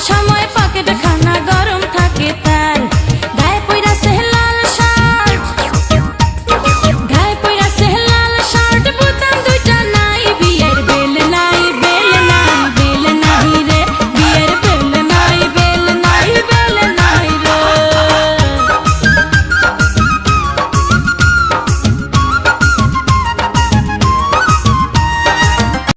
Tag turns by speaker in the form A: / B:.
A: সময়